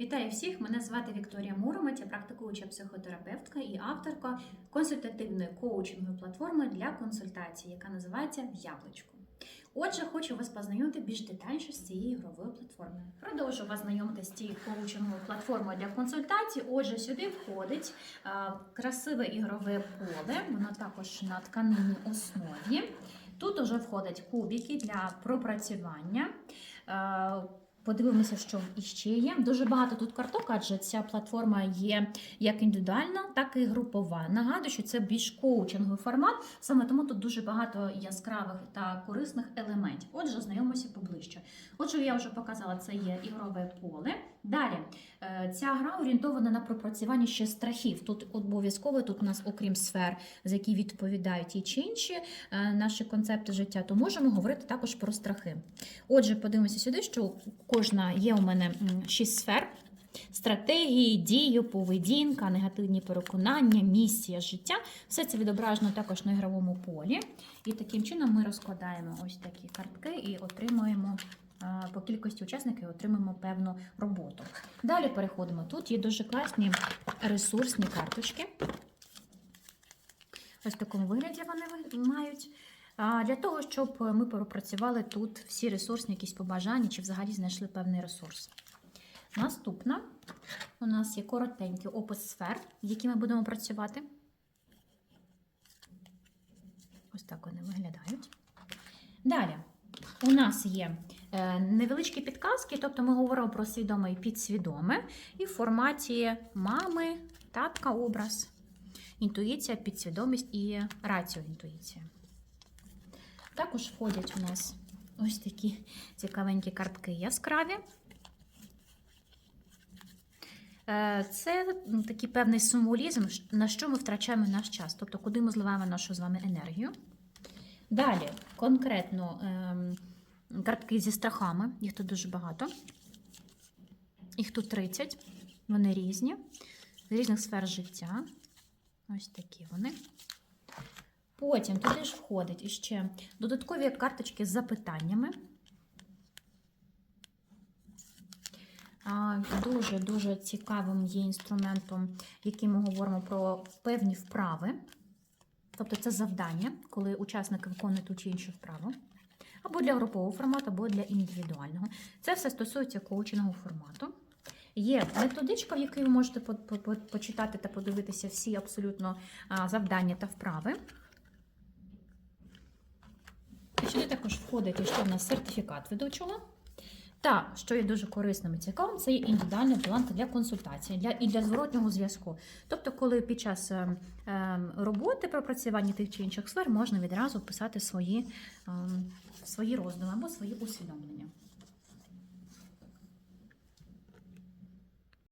Вітаю всіх! Мене звати Вікторія Муромець, я практикуюча психотерапевтка і авторка консультативної коучингової платформи для консультацій, яка називається в Яблучку. Отже, хочу вас познайомити більш детальніше з цією ігровою платформою. Продовжу вас знайомити з цією коучинговою платформою для консультацій. Отже, сюди входить красиве ігрове поле, воно також на тканинній основі. Тут уже входять кубики для пропрацювання. Подивимося, що іще є. Дуже багато тут карток, адже ця платформа є як індивідуальна, так і групова. Нагадую, що це більш коучинговий формат, саме тому тут дуже багато яскравих та корисних елементів. Отже, знайомимося поближче. Отже, я вже показала, це є ігрове поле. Далі е, ця гра орієнтована на пропрацювання ще страхів. Тут обов'язково тут у нас, окрім сфер, за які відповідають ті чи інші е, наші концепти життя, то можемо говорити також про страхи. Отже, подивимося сюди, що кожна є у мене шість сфер. Стратегії, дію, поведінка, негативні переконання, місія життя. Все це відображено також на ігровому полі. І таким чином ми розкладаємо ось такі картки і отримуємо по кількості учасників отримаємо певну роботу. Далі переходимо. Тут є дуже класні ресурсні карточки. Ось в такому вигляді вони мають. Для того, щоб ми пропрацювали тут всі ресурсні якісь побажання чи взагалі знайшли певний ресурс. Наступна у нас є коротенький опис сфер, які ми будемо працювати. Ось так вони виглядають. Далі у нас є е, невеличкі підказки, тобто ми говоримо про свідоме і підсвідоме, і в форматі мами, татка, образ, інтуїція, підсвідомість і раціо інтуїція. Також входять у нас ось такі цікавенькі картки яскраві. Е, Це такий певний символізм, на що ми втрачаємо наш час, тобто куди ми зливаємо нашу з вами енергію. Далі, конкретно ем, картки зі страхами, їх тут дуже багато. Їх тут 30, вони різні, з різних сфер життя. Ось такі вони. Потім туди ж входить іще додаткові карточки з запитаннями. Дуже-дуже цікавим є інструментом, який ми говоримо про певні вправи. Тобто це завдання, коли учасники виконують ту чи іншу вправу. Або для групового формату, або для індивідуального. Це все стосується коучингового формату. Є методичка, в якій ви можете по- по- по- почитати та подивитися всі абсолютно завдання та вправи. Сюди також входить ще в нас сертифікат ведучого. Та, що є дуже корисним і цікавим, це є індивідуальний план для консультації для, і для зворотнього зв'язку. Тобто, коли під час е, е, роботи пропрацювання тих чи інших сфер можна відразу писати свої, е, свої роздуми або свої усвідомлення.